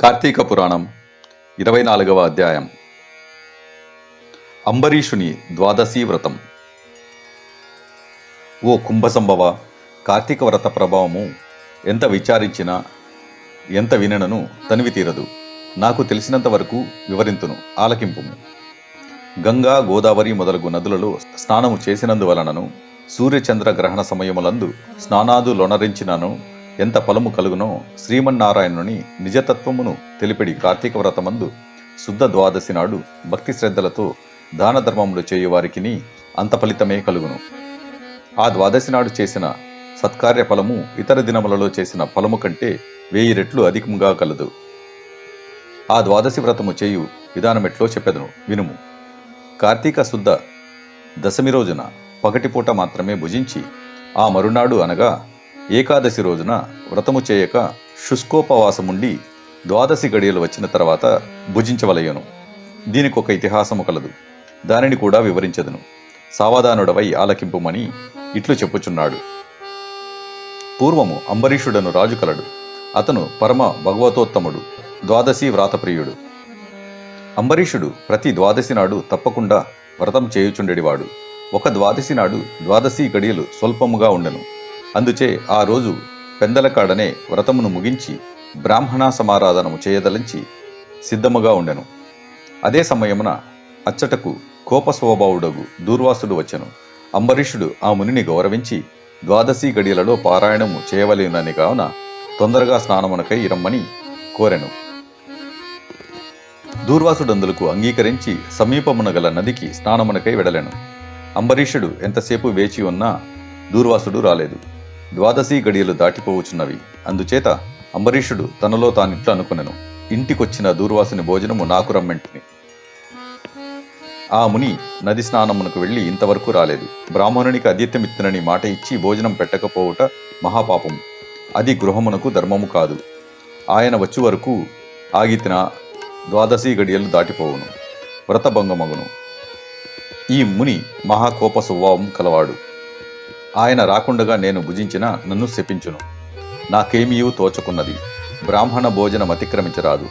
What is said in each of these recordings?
కార్తీక పురాణం ఇరవై నాలుగవ అధ్యాయం. అంబరీషుని ద్వాదశీ వ్రతం. ఓ కుంభసంభవ కార్తీక వ్రత ప్రభావము ఎంత విచారించినా ఎంత విననను తనివి తీరదు. నాకు తెలిసినంత వరకు వివరింతును ఆలకింపు గంగా గోదావరి మొదలగు నదులలో స్నానము చేసినందువలనను సూర్యచంద్ర గ్రహణ సమయములందు స్నానాదు లొనరించినను ఎంత ఫలము కలుగునో శ్రీమన్నారాయణుని నిజతత్వమును తెలిపిడి కార్తీక వ్రతమందు శుద్ధ ద్వాదశి నాడు భక్తి శ్రద్ధలతో దాన ధర్మములు చేయువారికి అంత ఫలితమే కలుగును. ఆ ద్వాదశి నాడు చేసిన సత్కార్య ఫలము ఇతర దినములలో చేసిన ఫలము కంటే వెయ్యి రెట్లు అధికముగా కలదు. ఆ ద్వాదశి వ్రతము చేయు విధానమెట్లో చెప్పెదను వినుము. కార్తీక శుద్ధ దశమి రోజున పగటిపూట మాత్రమే భుజించి ఆ మరునాడు అనగా ఏకాదశి రోజున వ్రతము చేయక శుష్కోపవాసముండి ద్వాదశి గడియలు వచ్చిన తర్వాత భుజించవలయను. దీనికి ఒక ఇతిహాసము కలదు. దానిని కూడా వివరించదును. సావధానుడవై ఆలకింపుమని ఇట్లు చెప్పుచున్నాడు. పూర్వము అంబరీషుడను రాజు కలడు. అతను పరమ భగవతోత్తముడు ద్వాదశి వ్రాతప్రియుడు. అంబరీషుడు ప్రతి ద్వాదశి నాడు తప్పకుండా వ్రతం చేయుచుండెడివాడు. ఒక ద్వాదశి నాడు ద్వాదశి గడియలు స్వల్పముగా ఉండెను. అందుచే ఆ రోజు పెందలకాడనే వ్రతమును ముగించి బ్రాహ్మణ సమారాధనము చేయదలంచి సిద్ధముగా ఉండెను. అదే సమయమున అచ్చటకు కోపస్వభావుడగు దూర్వాసుడు వచ్చెను. అంబరీషుడు ఆ మునిని గౌరవించి ద్వాదశి గడియలలో పారాయణము చేయవలేనని కావున తొందరగా స్నానమునకై ఇరమ్మని కోరెను. దూర్వాసుడందులకు అంగీకరించి సమీపమున గల నదికి స్నానమునకై వెడలెను. అంబరీషుడు ఎంతసేపు వేచి ఉన్నా దూర్వాసుడు రాలేదు. ద్వాదశి గడియలు దాటిపోవచ్చున్నవి. అందుచేత అంబరీషుడు తనలో తానిట్లు అనుకునెను. ఇంటికొచ్చిన దూర్వాసుని భోజనము నాకు రమ్మెంటిని ఆ ముని నది స్నానమునకు వెళ్ళి ఇంతవరకు రాలేదు. బ్రాహ్మణునికి అద్యత్యమిత్తునని మాట ఇచ్చి భోజనం పెట్టకపోవుట మహాపాపం. అది గృహమునకు ధర్మము కాదు. ఆయన వచ్చి వరకు ఆగితిన ద్వాదశి గడియలు దాటిపోవును. వ్రతభంగమగును. ఈ ముని మహాకోప స్వభావం కలవాడు. ఆయన రాకుండగా నేను భుజించిన నన్ను శపించును. నాకేమీయూ తోచకున్నది. బ్రాహ్మణ భోజనం అతిక్రమించరాదు.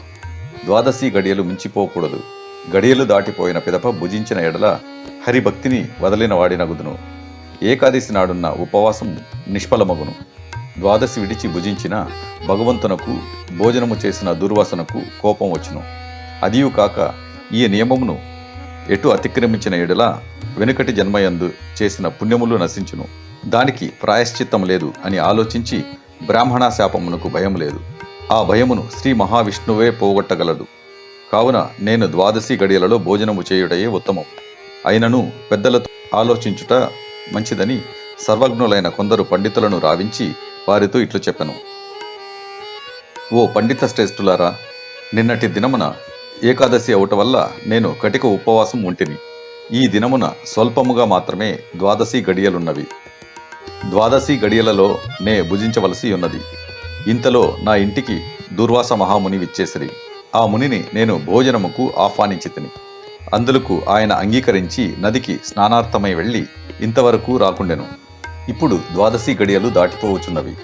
ద్వాదశి గడియలు మించిపోకూడదు. గడియలు దాటిపోయిన పిదప భుజించిన ఎడల హరిభక్తిని వదలిన వాడినగుదును ఏకాదశి నాడున్న ఉపవాసం నిష్ఫలమగును. ద్వాదశి విడిచి భుజించిన భగవంతునకు భోజనము చేసిన దుర్వాసనకు కోపం వచ్చును. అదియు కాక ఈ నియమమును ఎటు అతిక్రమించిన ఎడల వెనుకటి జన్మయందు చేసిన పుణ్యములు నశించును. దానికి ప్రాయశ్చిత్తం లేదు అని ఆలోచించి బ్రాహ్మణ శాపమునకు భయం లేదు. ఆ భయమును శ్రీ మహావిష్ణువే పోగొట్టగలడు. కావున నేను ద్వాదశి గడియలలో భోజనము చేయుటయే ఉత్తమం. అయినను పెద్దలతో ఆలోచించుట మంచిదని సర్వజ్ఞులైన కొందరు పండితులను రావించి వారితో ఇట్లు చెప్పెను. ఓ పండిత శ్రేష్ఠులారా నిన్నటి దినమున ఏకాదశి అవుట వల్ల నేను కటిక ఉపవాసం ఉంటిని. ఈ దినమున స్వల్పముగా మాత్రమే ద్వాదశి గడియలున్నవి. ద్వాదశి గడియలలో నే భుజించవలసి ఉన్నది. ఇంతలో నా ఇంటికి దుర్వాస మహాముని విచ్చేసిరి. ఆ మునిని నేను భోజనముకు ఆహ్వానించితిని. అందులకు ఆయన అంగీకరించి నదికి స్నానార్థమై వెళ్ళి ఇంతవరకు రాకుండెను. ఇప్పుడు ద్వాదశి గడియలు దాటిపోవచ్చున్నవి.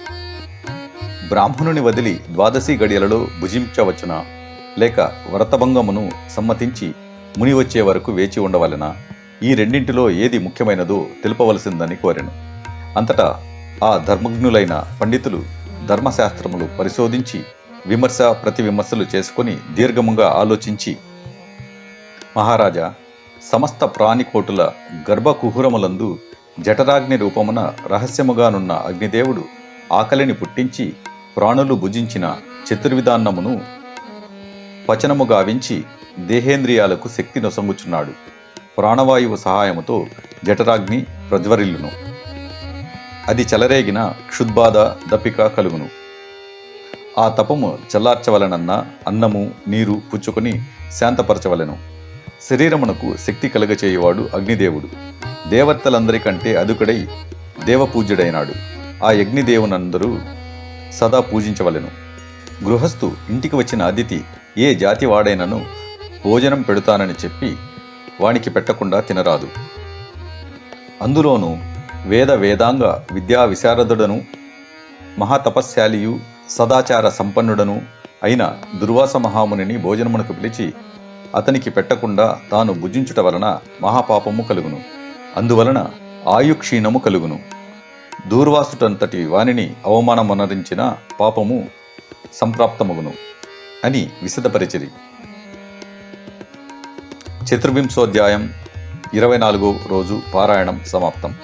బ్రాహ్మణుని వదిలి ద్వాదశి గడియలలో భుజించవచ్చునా? లేక వ్రతభంగమును సమ్మతించి ముని వచ్చే వరకు వేచి ఉండవలెనా? ఈ రెండింటిలో ఏది ముఖ్యమైనదో తెలుపవలసిందని కోరెను. అంతటా ఆ ధర్మజ్ఞులైన పండితులు ధర్మశాస్త్రములు పరిశోధించి విమర్శ ప్రతి విమర్శలు చేసుకుని దీర్ఘముగా ఆలోచించి మహారాజా సమస్త ప్రాణికోటుల గర్భకుహురములందు జఠరాగ్ని రూపమున రహస్యముగానున్న అగ్నిదేవుడు ఆకలిని పుట్టించి ప్రాణులు భుజించిన చతుర్విధాన్నమును పచనము గావించి దేహేంద్రియాలకు శక్తి నొసంగుచున్నాడు. ప్రాణవాయువు సహాయముతో జఠరాగ్ని ప్రజ్వరిల్లును. అది చెలరేగిన క్షుద్బాధ దప్పిక కలుగును. ఆ తపము చల్లార్చవలనన్న అన్నము నీరు పుచ్చుకొని శాంతపరచవలెను. శరీరమునకు శక్తి కలుగచేయువాడు అగ్నిదేవుడు. దేవతలందరికంటే అదుకుడై దేవపూజ్యుడైనాడు. ఆ అగ్నిదేవునందరూ సదా పూజించవలెను. గృహస్థు ఇంటికి వచ్చిన అతిథి ఏ జాతి వాడైనను భోజనం పెడుతానని చెప్పి వానికి పెట్టకుండా తినరాదు. అందులోనూ వేద వేదాంగ విద్యా విశారదుడను మహాతపస్శాలియు సదాచార సంపన్నుడను అయిన దుర్వాస మహామునిని భోజనమునకు పిలిచి అతనికి పెట్టకుండా తాను భుజించుట వలన మహాపాపము కలుగును. అందువలన ఆయుక్షీణము కలుగును. దూర్వాసుటంతటి వానిని అవమానమనరించిన పాపము సంప్రాప్తమగును అని విశదపరిచిరి. చతుర్వింశోధ్యాయం ఇరవై నాలుగో రోజు పారాయణం సమాప్తం.